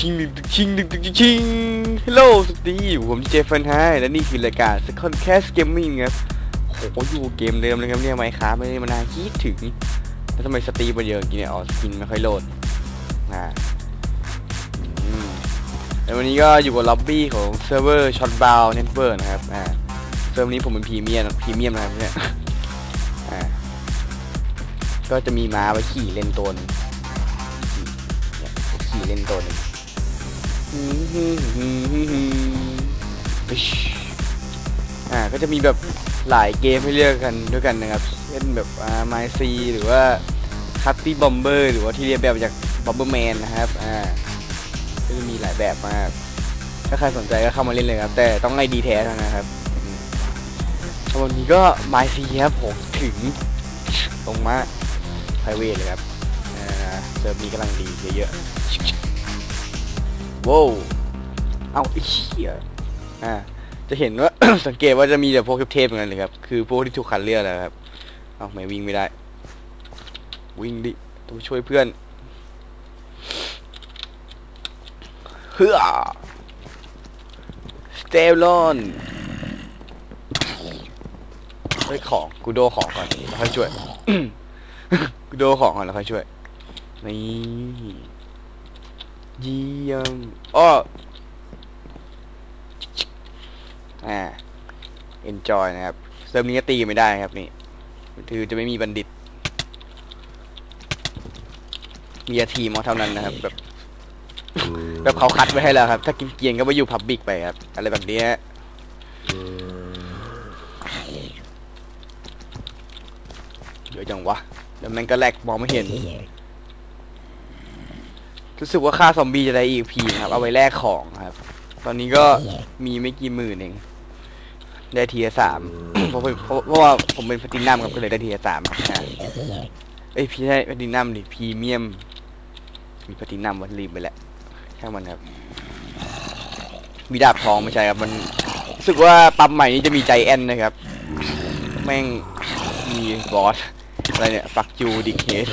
ชิงดึกดึกชิงดึกดึกดึกชิงฮัลโหลสวัสดีผมเจฟฟันไฮและนี่คือรายการ Second Cast Gaming ครับโอ้โหอยู่เกมเดิมเลยครับเนี่ยไมค์ค้าไม่ได้มานานคิดถึง แล้วทำไมสตรีมมันเยอะอย่างนี้เนี่ยอ๋อสกินไม่ค่อยโหลดอ่าแล้ววันนี้ก็อยู่กับล็อบบี้ของเซิร์ฟเวอร์ช็อตบาวเน็ตเวิร์นะครับอ่าเซิร์ฟนี้ผมเป็นพรีเมียมพรีเมียมนะครับเนี่ยอ่าก็จะมีม้าไว้ขี่เล่นตนขี่เล่นตัวนึง อ่าก็จะมีแบบหลายเกมให้เลือกกันด้วยกันนะครับ เช่นแบบอ่าไมซีหรือว่าคัตตี้บอมเบอร์หรือว่าที่เรียนแบบจากบอมเบอร์แมนนะครับอ่าก็จะมีหลายแบบมาก ถ้าใครสนใจก็เข้ามาเล่นเลยครับ แต่ต้องไอดีแท้เท่านั้นนะครับวันนี้ก็ไมซีครับผมถึงตรงมาไพรเวทเลยครับอ่าเซิร์ฟนี้กำลังดีเยอะๆ ว้าวเอาไอ้เหี้ยอ่าจะเห็นว่า สังเกตว่าจะมีแต่พวกเทพๆอย่างนั้นเลยครับ คือพวกที่ถูกคัดเลือกนะครับ เอาไม่วิ่งไม่ได้ วิ่งดิต้องช่วยเพื่อนเฮือสเตลอนเฮ้ยของกูโดของก่อนแล้วค่อยช่วยกูโดของก่อนแล้วค่อยช่วยนี่ เยี่ยมอ้ออ่า enjoy นะครับเซิร์ฟนี้ก็ตีไม่ได้ครับนี่คือจะไม่มีบัณฑิต มีอาทีมเอาเท่านั้นนะครับ แบบแบบเขาคัดไว้ให้แล้วครับ ถ้ากินเกียงก็ไปอยู่พับบิกไปครับ อะไรแบบเนี้ยเดี๋ยวจังวะ แล้วมันก็แลกมองไม่เห็น รู้สึกว่าค่าซอมบี้จะได้อีกพีครับ เอาไว้แลกของครับ ตอนนี้ก็มีไม่กี่หมื่นเอง ได้ทีละสาม เพราะเพราะเพราะว่าผมเป็นแพลตินัมครับก็เลยได้ทีละสามอะเอ้ยพี่ได้แพลตินัมดิพรีเมียม มีแพลตินัมวันลืมไปแล้วช่างมันครับ มีดาบทองไม่ใช่ครับ มันรู้สึกว่าปั๊มใหม่นี้จะมีใจแอนนะครับ แม่งมีบอสอะไรเนี่ยฟักจูดิเคส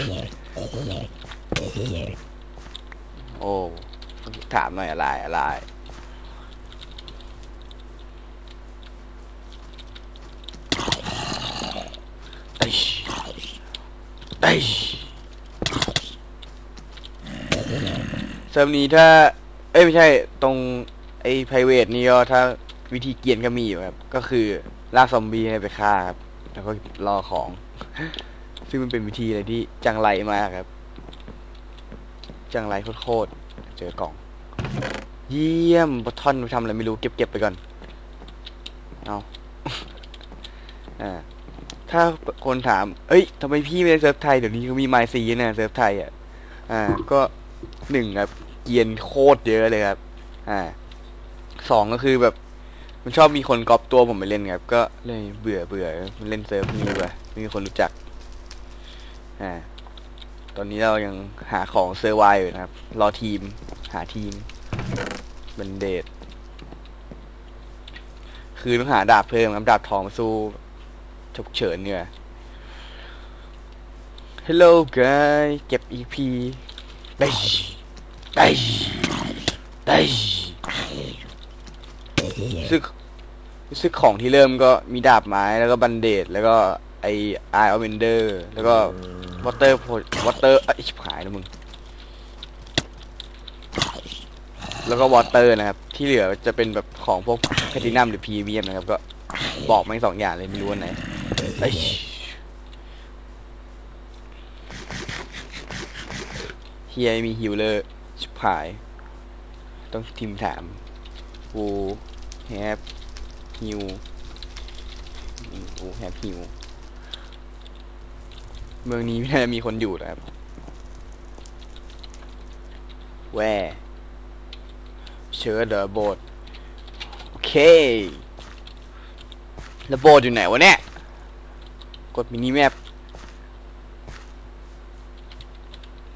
โอ้ถามหน่อยอะไรอะไรไอ้ไอ้เซิร์ฟนี้ถ้า เอ้ยไม่ใช่ตรงไอ้ private นี่ก็ถ้าวิธีเกียนก็มีอยู่ครับ ก็คือล่าซอมบี้ให้ไปฆ่าครับ แล้วก็รอของ ซึ่งมันเป็นวิธีอะไรที่จังไรมากครับ จังไรโคตรเจอกล่อง เยี่ยมบอททอนไปทำอะไรไม่รู้เก็บเก็บไปก่อน เอาอ่าถ้าคนถาม เอ้ยทำไมพี่ไม่ได้เซิร์ฟไทยเดี๋ยวนี้เขามีไมซีนะเซิร์ฟไทยอะ อ่า ก็หนึ่งครับเกียนโคตรเยอะเลยครับ อ่า สองก็คือแบบ มันชอบมีคนก๊อปตัวผมไปเล่นครับ ก็เลยเบื่อเบื่อมันเล่นเซิร์ฟนี้ดีกว่าไม่มีคนรู้จัก อ่า ตอนนี้เรายังหาของเซอร์ไวอยู่นะครับ รอทีม หาทีมบันเดดคือต้องหาดาบเพิ่มครับดาบทองมาสู้ฉุกเฉินเนี่ย Hello guy เก็บ EP ได้ได้ได้ซึกซึกของที่เริ่มก็มีดาบไม้แล้วก็บันเดดแล้วก็ ไอไอออเวนเดอร์แล้วก็วอเตอร์วอเตอร์ไอชิบหายนะมึง แล้วก็วอเตอร์นะครับ ที่เหลือจะเป็นแบบของพวกแพทินัมหรือพรีเมียมนะครับ ก็บอกมาสองอย่างเลยไม่รู้อันไหนเอ้ยเฮียไม่มีฮิวเลอร์ชิบหาย ต้องทีมถามกูแฮปฮิวกูแฮปฮิว เมืองนี้ไม่น่าจะมีคนอยู่นะครับแวร์เชิญเดอะโบสโอเคแล้วโบสอยู่ไหนวะเนี่ย กดมินิแมป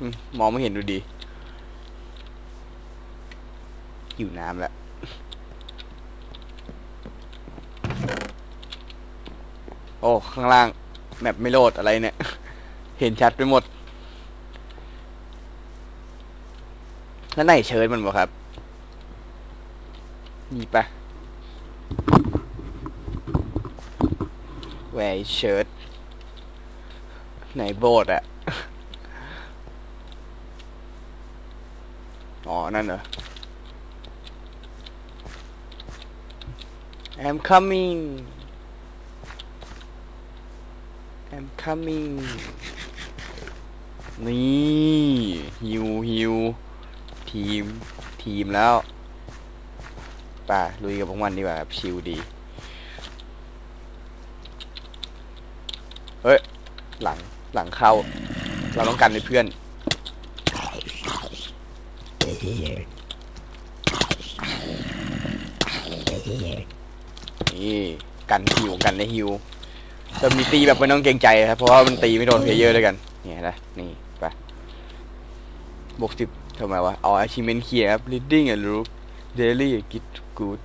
มมองไม่เห็นดูดีอยู่น้ำแล้วโอ้ ข้างล่าง แมปไม่โหลดอะไรเนี่ย เห็นชัดไปหมด แล้วไหนเชิญมันบ่ครับ นี่ปะแหวเชิร์ตไหนโบสถ์อะอ๋อ นั่นเหรอ I'm coming I'm coming นี่ฮิวฮิวทีม ทีมแล้วป่าลุยกับพวกมันดีกว่าครับชิลดี เฮ้ย หลังหลังเข้า เราต้องกันให้เพื่อน นี่ กันฮิวกันในฮิวจะมีตีแบบไม่ต้องเกรงใจครับ เพราะว่ามันตีไม่โดนเพลเยอร์ด้วยกัน เนี่ยนะนี่ไปบวกสิบทำไมวะ เอา achievement เคียครับ reading and look daily get good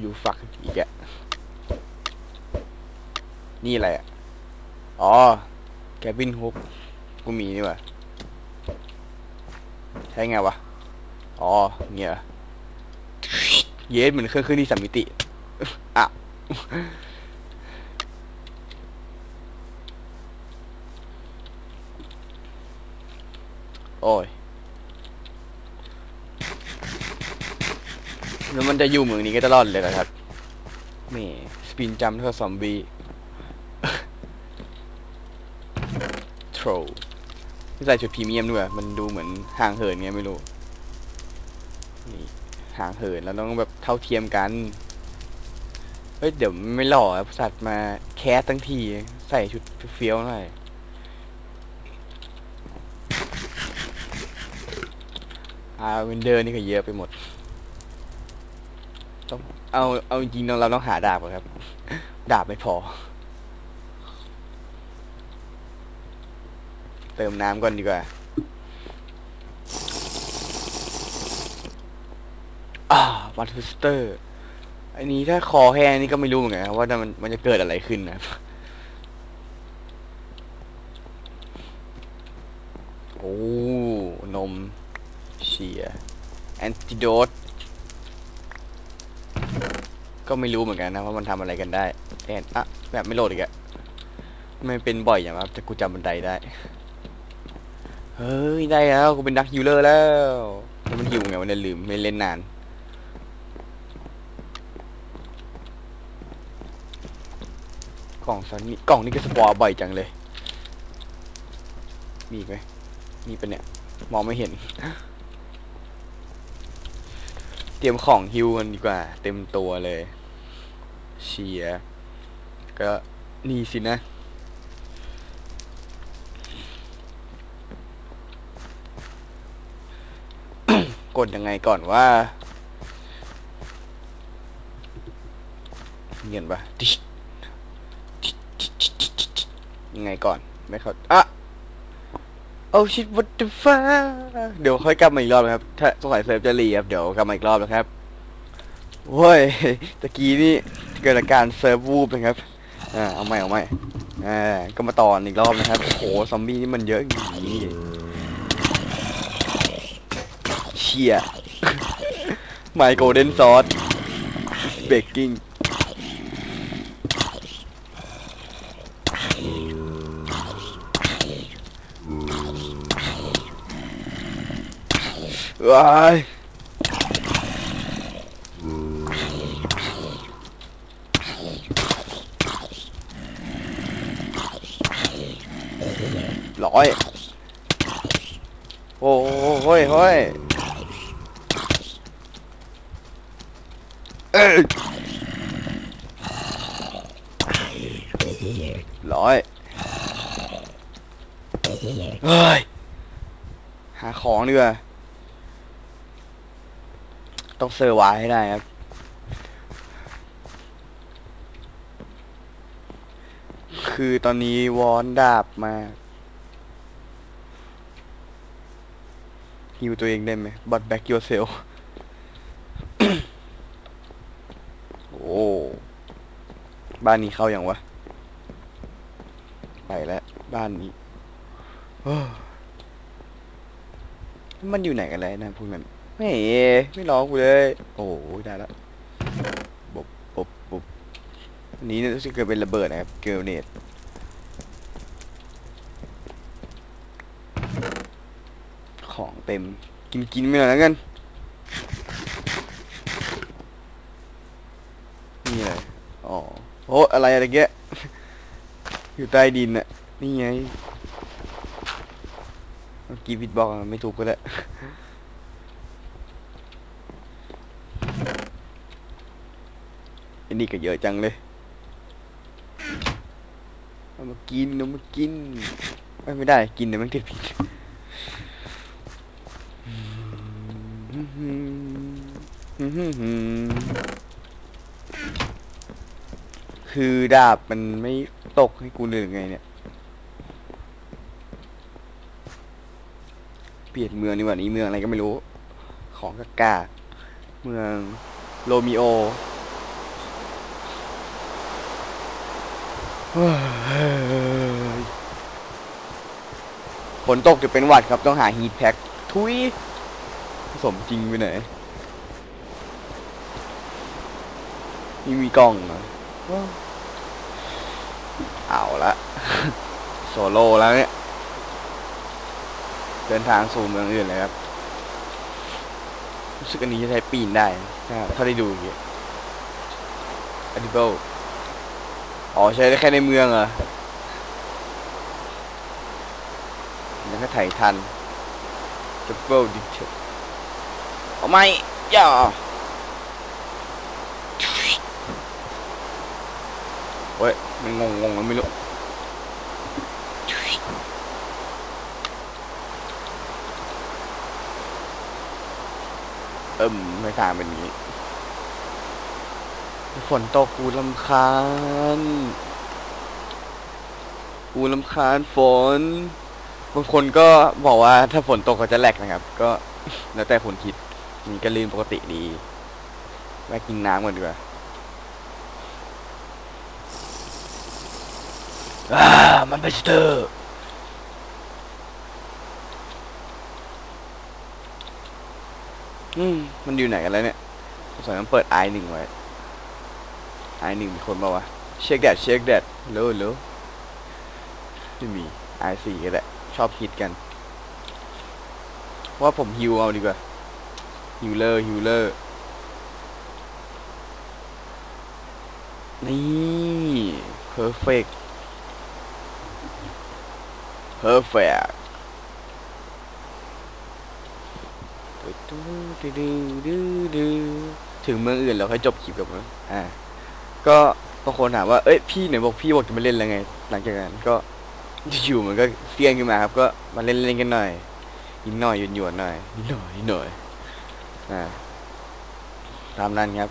you fuck อีกอะนี่อะไรอะอ๋อ cabin hook กูมีนี่วะใช้ไงวะ อ๋อ เงี้ยเหรอเยสเหมือนเครื่องเครื่องที่สามมิติ อะ โอ้ยแล้วมันจะอยู่เมืองนี้ก็ตลอดเลยนะครับนี่สปินจัมเท่าซอมบี้โทรใส่ชุดพรีเมียมด้วย มันดูเหมือนห่างเหินไงไม่รู้ นี่ห่างเหินแล้วต้องแบบเท่าเทียมกัน เฮ้ย เดี๋ยวไม่หล่อสัตว์มาแคสทั้งที ใส่ชุดเฟี้ยวหน่อย อ่าวินเดอร์นี่ก็เยอะไปหมด ต้องเอาเอาจริงเราต้องหาดาบก่อนครับ ดาบไม่พอ เติมน้ำก่อนดีกว่าอ่าวัตทูสเตอร์อันนี้ถ้าคอแห้งนี่ก็ไม่รู้เหมือนกันว่ามันมันจะเกิดอะไรขึ้นนะโอ้ นม ชียแอนติโดตก็ไม่รู้เหมือนกันนะว่ามันทำอะไรกันได้แอนอะแบบไม่โหลดอีกอะไม่เป็นบ่อยอย่างครับแต่กูจำบันไดได้ เฮ้ย ได้แล้ว กูเป็นดักฮิลเลอร์แล้วมันฮิวไงวันนี้ลืมไม่เล่นนานกล่องซันนี่กล่องนี่ก็สปอร์บ่อยจังเลย มีไหมมีปะเนี่ย มองไม่เห็น เตรียมของฮิวกันดีกว่า เต็มตัวเลย เชียก็นี่สินะ กดยังไงก่อนว่าเงียนปะยังไงก่อน ไม่เข้าอะ โอ้ชิตวัตถุฟ้าเดี๋ยวค่อยกลับมาอีกรอบนะครับ ถ้าสงสัยเซิร์ฟจะรีครับ เดี๋ยวกลับมาอีกรอบนะครับโว้ยตะกี้นี่เกิดอาการเซิร์ฟวูบนะครับ อ่า เอาใหม่เอาใหม่อ่า ก็มาต่ออีกรอบนะครับ โห ซอมบี้นี่มันเยอะอย่างนี้เชียไมโกลเด้นซอส เบกกิ้ง ว้ายร้อยโอ้โหเฮ้ยเฮ้ยเอ้ยร้อยเฮ้ยหาของดีกว่า ต้องเซอร์ไวให้ได้ครับ คือตอนนี้วอนดาบมาฮิวตัวเองได้ไหมบัตแบ็กยูเซลโอ้ บ้านนี้เข้าอย่างวะ ไปแล้วบ้านนี้มันอยู่ไหนกันเลยนะพวกนั้น ไม่ไม่ร้องกูเลย โอ้โหได้แล้วบบบบบบอันนี้รู้สึกเกิดเป็นระเบิดนะครับเกลเนตของเต็มกินกินไม่หน่อยแล้วกันนี่อะไรอ๋อโอ้อะไรอะไรเงี้ยอยู่ใต้ดินน่ะนี่ไงกี้พิดบอกไม่ถูกก็แล้ว อั นนี้ก็เยอะจังเลยเอามากินเอามากินไม่ได้กินเดี๋ยวมันติดผิดคือดาบมันไม่ตกให้กูเลยหรือไงเนี่ย เปลี่ยนเมืองดีกว่านี้เมืองอะไรก็ไม่รู้ ของกากาเมืองโรมิโอ เฮ้ย ฝนตกจะเป็นหวัดครับต้องหาฮีทแพ็คทุยสมจริงไปไหนนี่มีกล้องเหรอว้าวเอาละโซโล่แล้วเนี่ย เดินทางสู่เมืองอื่นเลยครับรู้สึกอันนี้จะใช้ปีนได้ถ้าถ้าได้ดูอย่างเงี้ยอดิเบล อ๋อใช้ได้แค่ในเมืองเหรอยังก็ไถ่ทันดับเบิลดิเทเอาไม่ย่าเฮ้ยมันงงงงแล้วไม่รู้เอิ่มไม่ทางเป็นอย่างนี้ ฝนตกกูลำคาญ กูลำคาญฝน บางคนก็บอกว่าถ้าฝนตกก็จะแหลกนะครับ ก็แล้วแต่คนคิดมีก็ลื่นปกติดีแวะกินน้ำก่อนดีกว่าอ่ามันเป็นสเตอร์อืมมันอยู่ไหนกันแล้วเนี่ยสงสัยมันเปิดไอหนึ่งไว้ ไอหนึ่งมีคนมาวะเช็คแดดเช็คแดดเร็วเร็วไม่มีไอสี่ก็แหละ ชอบคิดกัน ว่าผมฮิวเอาดีกว่าฮิวเลอร์ฮิวเลอร์นี่เพอร์เฟกเพอร์เฟกถึงเมืองอื่นเราค่อยจบคลิปกับมันอ่า ก็บางคนถามว่า เอ้ยพี่ไหนบอกพี่บอกจะมาเล่นอะไรไง หลังจากนั้นก็อยู่มันก็เฟี้ยงขึ้นมาครับ ก็มาเล่นเล่นกันหน่อยยิงหน่อยหยวนหยวนหน่อยนิดหน่อยนิดหน่อยอ่าตามนั้นครับ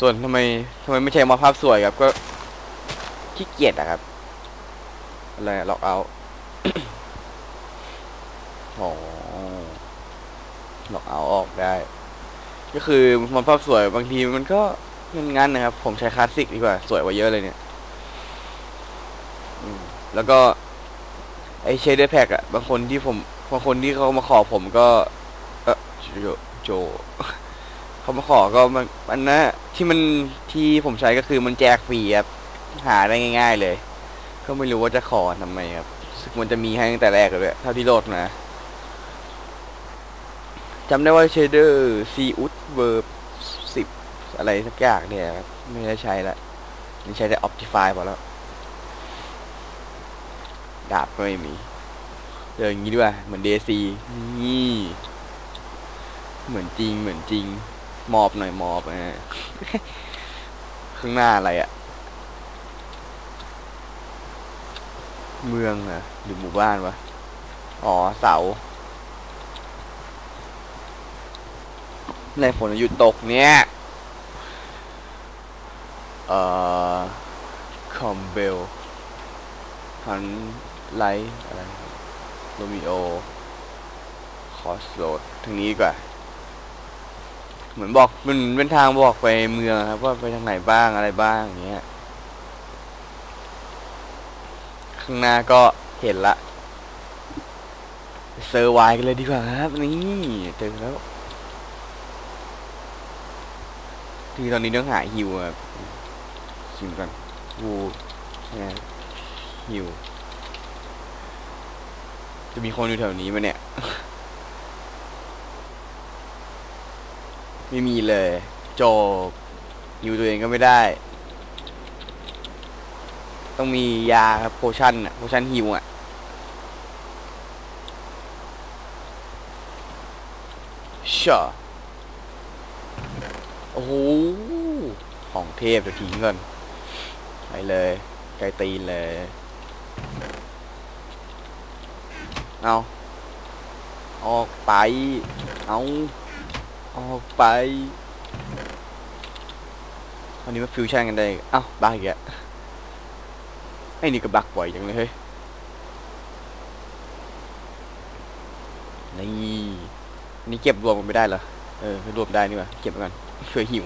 ส่วนทำไมทำไมไม่ใช่มาภาพสวยครับ ก็ขี้เกียจอะครับอะไรล็อกเอาอ๋อล็อกเอาออกได้ ก็คือมาภาพสวยบางทีมันก็ งั้นนะครับ ผมใช้คลาสสิกดีกว่า สวยกว่าเยอะเลยเนี่ยแล้วก็ ไอเชดเดอร์แพ็กอะบางคนที่ผมบางคนที่เขามาขอผมก็ เออโจโจเขามาขอก็มันมันนะที่มันที่ผมใช้ก็คือมันแจกฟรีครับหาได้ง่าย ๆ เลย ก็ไม่รู้ว่าจะขอทำไมครับสึกมันจะมีให้ตั้งแต่แรกเลยเท่าที่โหลดมาจำได้ว่าเชเดอร์ซีอุดเวอร์บ อะไรสักอย่างเนี่ยครับไม่ได้ใช้ละนี่ใช้แต่ Optify พอแล้ว ดาบก็ไม่มีเดินอย่างนี้ด้วยเหมือนเดซีนี่เหมือนจริงเหมือนจริงมอบหน่อยมอบนะข้างหน้าอะไรอะเมืองเหรอหรือหมู่บ้านวะอ๋อเสาในฝนหยุดตกเนี่ย เอ่อคอมเบลฮันไลท์อะไรโรมิโอคอสโรดทางนี้กว่า เหมือนบอกมันเป็นทางบอกไปเมืองครับ ว่าไปทางไหนบ้างอะไรบ้างอย่างเงี้ยข้างหน้าก็เห็นละเซอร์ไวกันเลยดีกว่าครับ นี่เจอแล้วคือตอนนี้ต้องหาฮิวครับ ชิมก่อนวูนะฮิวจะมีคนอยู่แถวนี้ไหมเนี่ย ไม่มีเลยจบฮิวตัวเองก็ไม่ได้ ต้องมียาครับโพชั่นอะโพชั่นฮิวอะชอโอ้โหของเทพจะทิ้งก่อน ไปเลยไกลตีนเลย เอาออกไป เอาออกไปวันนี้มาฟิวชั่นกันได้อีกเอ้าบ้าอีกแล้วไอ้นี่ก็บักบ่อยจังเลยเฮ้ย นี่อันนี่เก็บรวมกันไม่ได้เหรอ เออไม่รวมได้นี่หว่าเก็บไว้ก่อนเผื่อหิว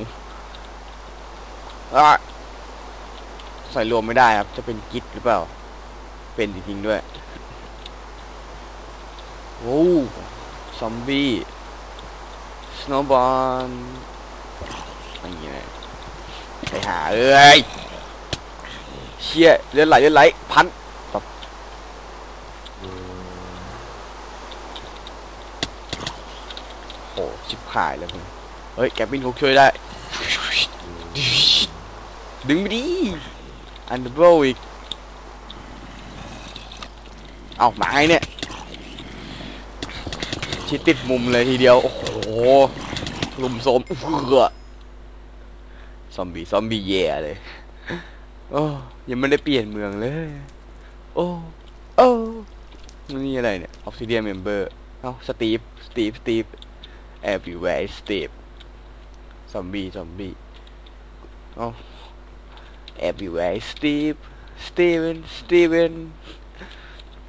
อะ ใส่รวมไม่ได้ครับ จะเป็นกิจหรือเปล่า เป็นจริงๆด้วย โอ้ซอมบี้สโนบอลนี่ไงไปหาเอ้ยเชี่ยเลือดไหลเลือดไหลพันปั๊บโอ้ชิบหายแล้วมึงเฮ้ยแกบินคุกช่วยได้ ดึงไปดิ อันเดอร์โบอีก เอาไม้เนี่ย ชิดติดมุมเลยทีเดียว โอ้โหลุมโซมเอือซอมบี้ซอมบี้แย่เลย โอ้ยังไม่ได้เปลี่ยนเมืองเลย โอ้โอ้นี่อะไรเนี่ยออฟซิเดียมเมมเบอร์เอ้าสตีฟสตีฟสตีฟ everywhere is Steve ซอมบี้ซอมบี้เอ้า everywhere steve Steven Steven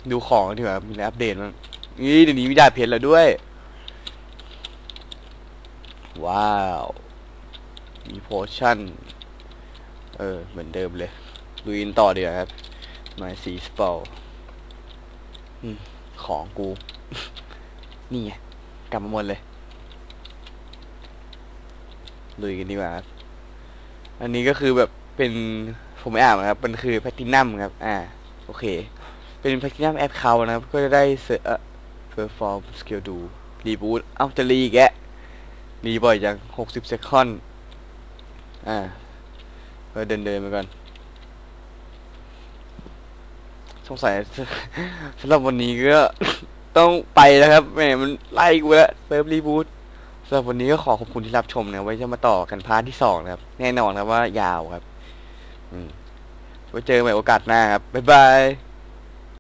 ดูของดีกว่ามีอัปเดตมั้งนี่เดี๋ยวนี้มีดาบเพชรแล้วด้วย ว้าว มีโพชั่น เออ เหมือนเดิมเลยดูอินต่อเดี๋ยวครับมาซีสเปลของกู นี่ไงกลับมาหมดเลยลุยกันดีกว่าครับอันนี้ก็คือแบบ เป็นผมไม่อ่านนะครับ มันคือแพทินัมครับ อ่า โอเค เป็นแพทินัมแอดเคานะครับ ก็จะได้เซอร์เพอร์ฟอร์มสกิลดูรีบูตเอ้าจะรีกแกะรีบ่อยจังหกสิบเซคอนอ่าก็เดินเดินไปก่อนสงสัยสำหรับวันนี้ก็ต้องไปแล้วครับแหมมันไล่กูแล้วเซิร์ฟรีบูตสำหรับวันนี้ก็ขอขอบคุณที่รับชมนะไว้จะมาต่อกันพาร์ทที่สองนะครับ แน่นอนครับว่ายาวครับ อืมไว้เจอกันใหม่โอกาสหน้าครับ บ๊ายบาย